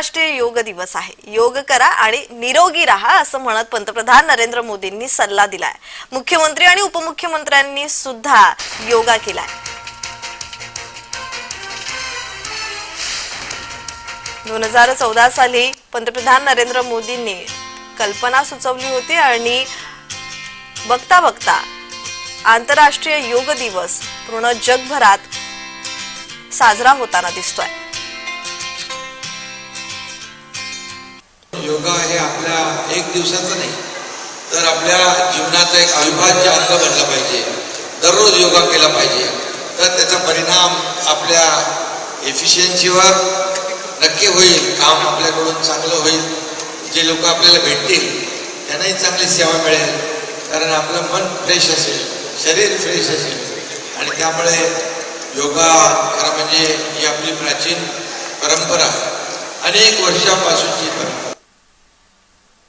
आंतरराष्ट्रीय योग दिवस आहे. योग करा आणि निरोगी राहा असं म्हणत पंतप्रधान नरेंद्र मोदींनी सल्ला दिलाय. मुख्यमंत्री आणि उपमुख्यमंत्र्यांनी सुद्धा योगा केलाय. दोन हजार चौदा साली पंतप्रधान नरेंद्र मोदींनी कल्पना सुचवली होती आणि बघता बघता आंतरराष्ट्रीय योग दिवस पूर्ण जगभरात साजरा होताना दिसतोय. योगा हे आपल्या एक दिवसाचं नाही तर आपल्या जीवनाचा एक अविभाज्य अंग बनला पाहिजे. दररोज योगा केला पाहिजे. तर त्याचा परिणाम आपल्या एफिशियन्सीवर नक्की होईल काम आपल्याकडून चांगलं होईल. जे लोक आपल्याला भेटतील त्यांनाही चांगली सेवा मिळेल. कारण आपलं मन फ्रेश असेल शरीर फ्रेश असेल. आणि त्यामुळे योगा खरं म्हणजे ही आपली प्राचीन परंपरा. अनेक वर्षापासूनची परंपरा.